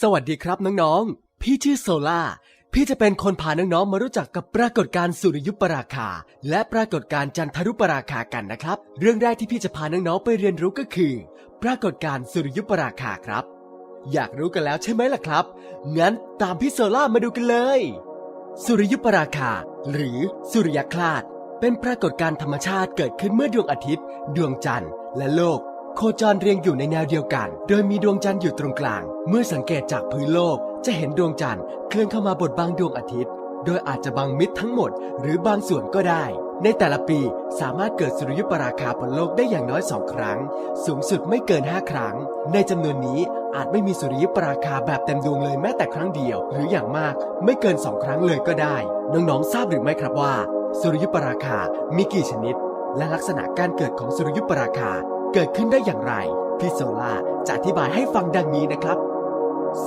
สวัสดีครับน้องๆ พี่ชื่อโซล่า พี่จะเป็นคนพาน้องๆ มารู้จักกับปรากฏการณ์สุริยุปราคา และปรากฏการณ์จันทรุปราคากันนะครับ เรื่องแรกที่พี่จะพาน้องๆ ไปเรียนรู้ก็คือ ปรากฏการณ์สุริยุปราคาครับ อยากรู้กันแล้วใช่ไหมล่ะครับ งั้นตามพี่โซล่ามาดูกันเลย สุริยุปราคา หรือสุริยคลาด เป็นปรากฏการณ์ธรรมชาติเกิดขึ้นเมื่อดวงอาทิตย์ ดวงจันทร์ และโลก โคจรเรียงอยู่ในแนวเดียวกัน โดยมีดวงจันทร์อยู่ตรงกลาง เมื่อสังเกตจากพื้นโลก จะเห็นดวงจันทร์เคลื่อนเข้ามาบดบังดวงอาทิตย์ โดยอาจจะบังมิดทั้งหมด หรือบางส่วนก็ได้ ในแต่ละปีสามารถเกิดสุริยุปราคาบนโลกได้อย่างน้อยสองครั้ง สูงสุดไม่เกิน 5 ครั้ง ในจำนวนนี้อาจไม่มีสุริยุปราคาแบบเต็มดวงเลยแม้แต่ครั้งเดียว หรืออย่างมากไม่เกิน2ครั้งเลยก็ได้ น้องๆทราบหรือไม่ครับว่า สุริยุปราคามีกี่ชนิด และลักษณะการเกิดของสุริยุปราคา เกิดขึ้นได้อย่างไร พี่โซล่าจะอธิบายให้ฟังดังนี้นะครับ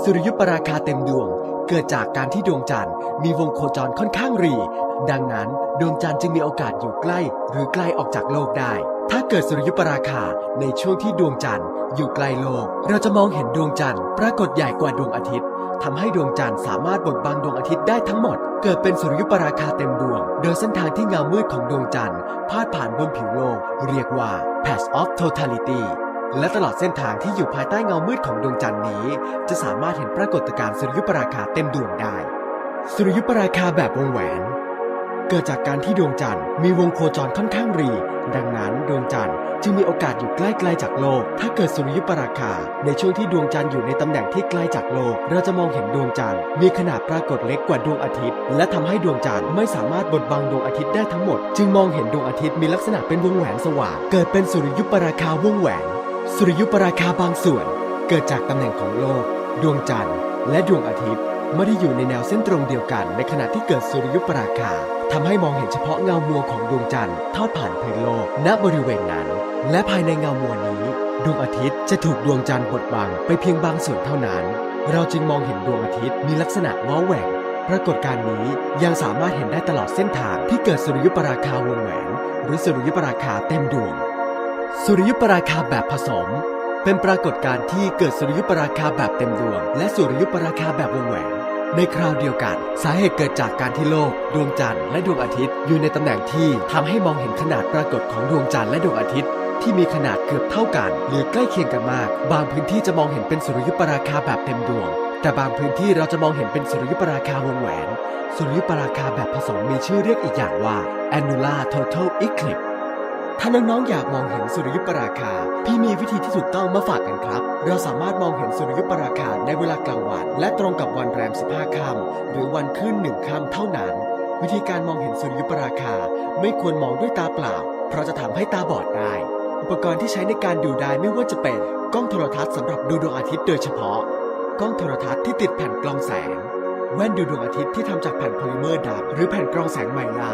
สุริยุปราคาเต็มดวง เกิดจากการที่ดวงจันทร์มีวงโคจรค่อนข้างรี ดังนั้นดวงจันทร์จึงมีโอกาสอยู่ใกล้ หรือไกลออกจากโลกได้ ถ้าเกิดสุริยุปราคาในช่วงที่ดวงจันทร์อยู่ไกลโลก เราจะมองเห็นดวงจันทร์ปรากฏใหญ่กว่าดวงอาทิตย์ ทำให้ดวงจันทร์สามารถบดบังดวงอาทิตย์ได้ทั้งหมด เกิดเป็นสุริยุปราคาเต็มดวง โดยเส้นทางที่เงามืดของดวงจันทร์พาดผ่านบนผิวโลก เรียกว่า path of totality และตลอดเส้นทางที่อยู่ภายใต้เงามืดของดวงจันทร์นี้ จะสามารถเห็นปรากฏการณ์สุริยุปราคาเต็มดวงได้ สุริยุปราคาแบบวงแหวน เกิดจากการที่ดวงจันทร์มีวงโคจรค่อนข้างรี ดังนั้นดวงจันทร์ จึงมีโอกาสอยู่ใกล้ ๆ จากโลก ถ้าเกิดสุริยุปราคา ในช่วงที่ดวงจันทร์อยู่ในตำแหน่งที่ใกล้จากโลก เราจะมองเห็นดวงจันทร์มีขนาดปรากฏเล็กกว่าดวงอาทิตย์ และทำให้ดวงจันทร์ไม่สามารถบดบังดวงอาทิตย์ได้ทั้งหมด จึงมองเห็นดวงอาทิตย์มีลักษณะเป็นวงแหวนสว่าง เกิดเป็นสุริยุปราคาวงแหวน สุริยุปราคาบางส่วน เกิดจากตำแหน่งของโลก ดวงจันทร์ และดวงอาทิตย์ ไม่ได้อยู่ในแนวเส้นตรงเดียวกัน ในขณะที่เกิดสุริยุปราคาทำให้มองเห็นเฉพาะเงามัวของดวงจันทร์ทอดผ่านพื้นโลก ณบริเวณนั้น และภายในเงามัวนี้ ดวงอาทิตย์จะถูกดวงจันทร์บดบังไปเพียงบางส่วนเท่านั้น เราจึงมองเห็นดวงอาทิตย์มีลักษณะว้าแหว่งปรากฏการณ์นี้ยังสามารถเห็นได้ตลอดเส้นทางที่เกิดสุริยุปราคาวงแหวน หรือสุริยุปราคาเต็มดวง สุริยุปราคาแบบผสม เป็นปรากฏการณ์ที่เกิดสุริยุปราคาแบบเต็มดวง และสุริยุปราคาแบบวงแหวน ในคราวเดียวกัน สาเหตุเกิดจากการที่โลก ดวงจันทร์และดวงอาทิตย์อยู่ในตำแหน่งที่ทำให้มองเห็นขนาดปรากฏของดวงจันทร์และดวงอาทิตย์ที่มีขนาดเกือบเท่ากัน หรือใกล้เคียงกันมาก บางพื้นที่จะมองเห็นเป็นสุริยุปราคาแบบเต็มดวง แต่บางพื้นที่เราจะมองเห็นเป็นสุริยุปราคาวงแหวน สุริยุปราคาแบบผสมมีชื่อเรียกอีกอย่างว่า annular total eclipse ถ้าน้องๆอยากมองเห็นสุริยุปราคา พี่มีวิธีที่ถูกต้องมาฝากกันครับ เราสามารถมองเห็นสุริยุปราคาในเวลากลางวัน และตรงกับวันแรม 15 ค่ำหรือวันขึ้นหนึ่งค่ำเท่านั้น วิธีการมองเห็นสุริยุปราคาไม่ควรมองด้วยตาเปล่า เพราะจะทำให้ตาบอดได้ อุปกรณ์ที่ใช้ในการดูได้ไม่ว่าจะเป็น กล้องโทรทัศน์สำหรับดูดวงอาทิตย์โดยเฉพาะ กล้องโทรทัศน์ที่ติดแผ่นกรองแสง แว่นดูดวงอาทิตย์ที่ทำจากแผ่นโพลิเมอร์ดำหรือแผ่นกรองแสงไมล่า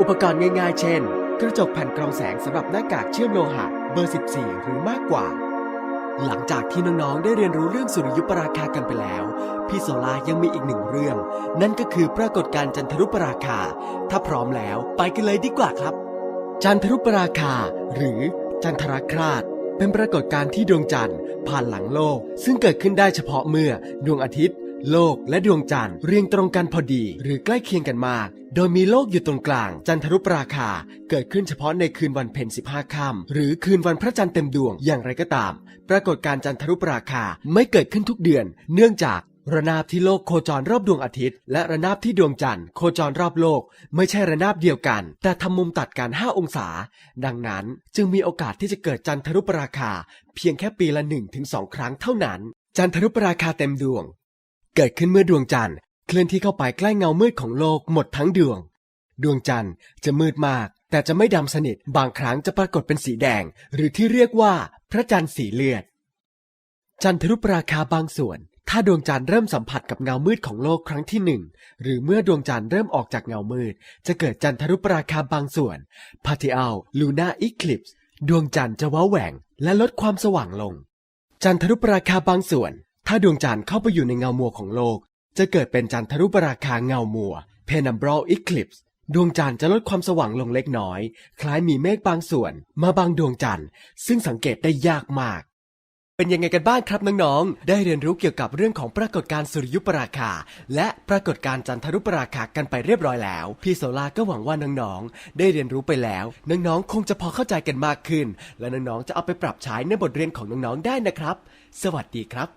อุปกรณ์ง่ายๆ เช่น กระจกแผ่นกรองแสงสำหรับหน้ากากเชื่อมโลหะเบอร์ 14 หรือมากกว่า หลังจากที่น้องๆ ได้เรียนรู้เรื่องสุริยุปราคากันไปแล้ว พี่โซลายังมีอีกหนึ่งเรื่อง นั่นก็คือปรากฏการณ์จันทรุปราคา ถ้าพร้อมแล้วไปกันเลยดีกว่าครับ จันทรุปราคา หรือจันทรคราสเป็นปรากฏการณ์ที่ดวงจันทร์ ผ่านหลังโลก ซึ่งเกิดขึ้นได้เฉพาะเมื่อดวงอาทิตย์ โลกและดวงจันทร์เรียงตรงกันพอดี หรือใกล้เคียงกันมาก โดยมีโลกอยู่ตรงกลาง จันทรุปราคาเกิดขึ้นเฉพาะในคืนวันเพ็ญ15 ค่ำหรือคืนวันพระจันทร์เต็มดวงอย่างไรก็ตาม ปรากฏการณ์จันทรุปราคาไม่เกิดขึ้นทุกเดือน เนื่องจากระนาบที่โลกโคจรรอบดวงอาทิตย์ และระนาบที่ดวงจันทร์โคจรรอบโลก ไม่ใช่ระนาบเดียวกัน แต่ทำมุมตัดกัน 5 องศา ดังนั้นจึงมีโอกาสที่จะเกิดจันทรุปราคา เพียงแค่ปีละ 1-2 ครั้งเท่านั้น จันทรุปราคาเต็มดวง เกิดขึ้นเมื่อดวงจันทร์ เคลื่อนที่เข้าไปใกล้เงามืดของโลกหมดทั้งดวง ดวงจันทร์จะมืดมาก แต่จะไม่ดำสนิทบางครั้งจะปรากฏเป็นสีแดง หรือที่เรียกว่า พระจันทร์สีเลือด จันทรุปราคาบางส่วน ถ้าดวงจันทร์เริ่มสัมผัสกับเงามืดของโลกครั้งที่หนึ่งหรือเมื่อดวงจันทร์เริ่มออกจากเงามืด จะเกิดจันทรุปราคาบางส่วน Partial Lunar Eclipse ดวงจันทร์จะว้าแหว่งและลดความสว่างลง จันทรุปราคาบางส่วน ถ้าดวงจันทร์เข้าไปอยู่ในเงามัวของโลก จะเกิดเป็นจันทรุปราคาเงามัว Penumbral Eclipse ดวงจันทร์จะลดความสว่างลงเล็กน้อย คล้ายมีเมฆบางส่วน มาบางดวงจันทร์ ซึ่งสังเกตได้ยากมาก เป็นยังไงกันบ้างครับน้องๆ ได้เรียนรู้เกี่ยวกับเรื่องของปรากฏการณ์สุริยุปราคา และปรากฏการณ์จันทรุปราคากันไปเรียบร้อยแล้ว พี่โซลาก็หวังว่าน้องๆ ได้เรียนรู้ไปแล้ว น้องๆ คงจะพอเข้าใจกันมากขึ้น และน้องๆ จะเอาไปปรับใช้ในบทเรียนของน้องๆ ได้นะครับ สวัสดีครับ